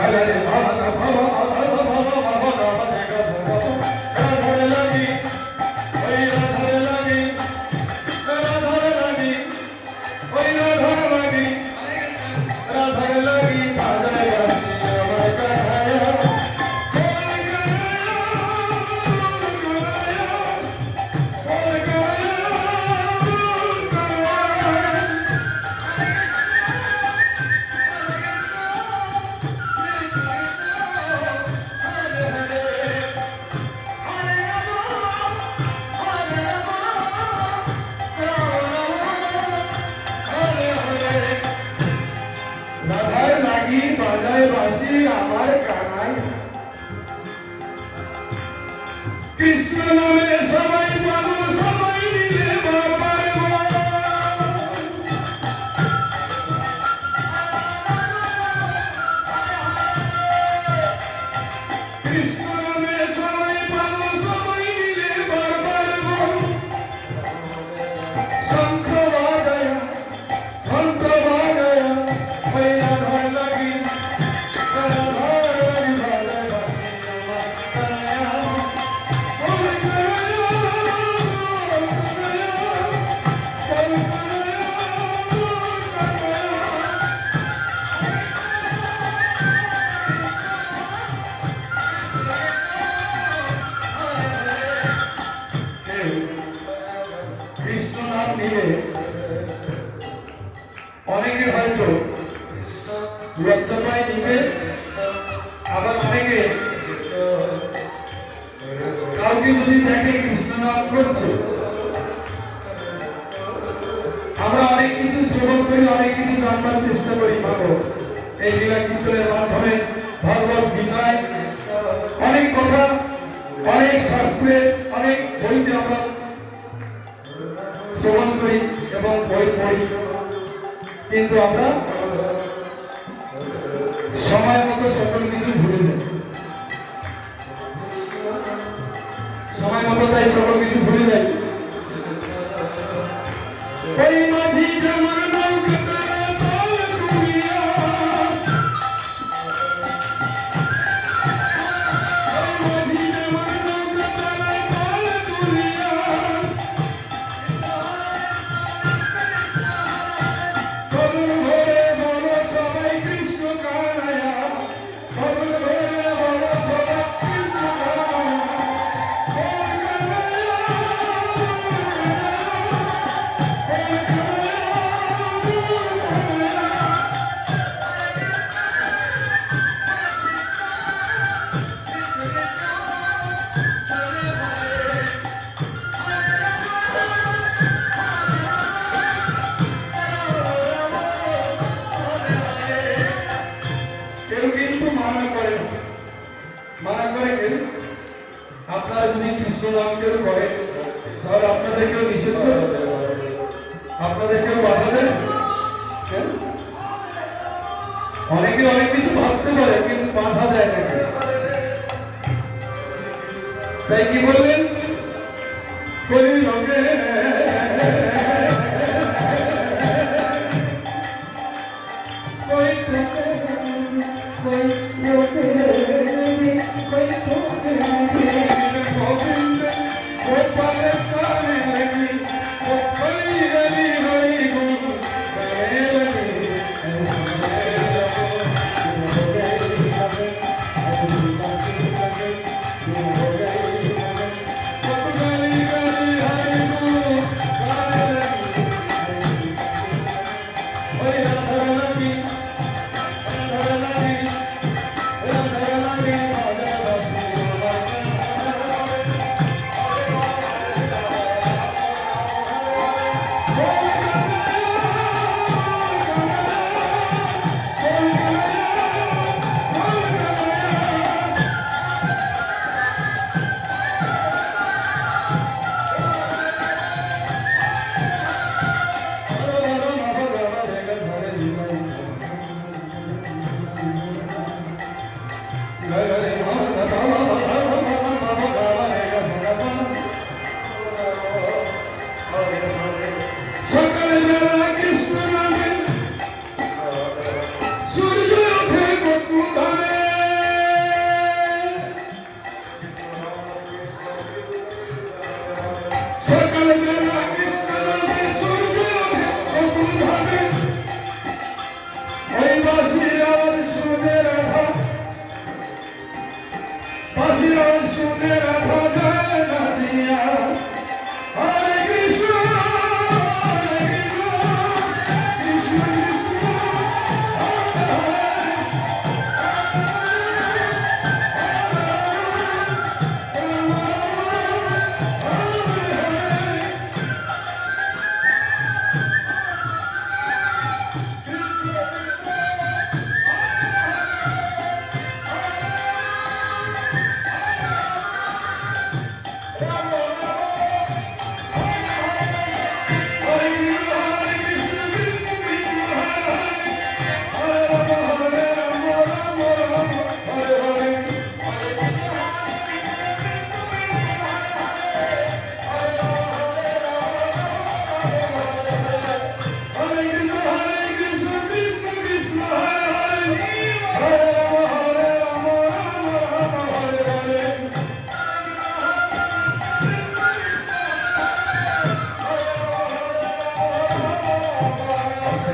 على الأرض নাম অনেকে হয়তো লজ্জা পায় নিবে আবার অনেকে কাউকে যদি দেখে কৃষ্ণ করছে, আমরা অনেক কিছু শ্রবণ করি, অনেক কিছু জানবার চেষ্টা করি ভালো এই লীলা কীর্তনের মাধ্যমে ভগবত গীতায় অনেক কথা, অনেক শাস্ত্রে এবং বই পড়ি। কিন্তু আমরা সময় মতো সকল কিছু ভুলে যাই। সময় মতো তাই সকল কিছু ভুলে যাই। যদি কৃষ্ণ করে। তাহলে আপনাদেরকেও নিষেধ করে। আপনাদেরকেও বাধা অনেকে অনেক কিছু ভাবতে পারে, কিন্তু বাধা দেয় তাই কি বলবেন Thank you.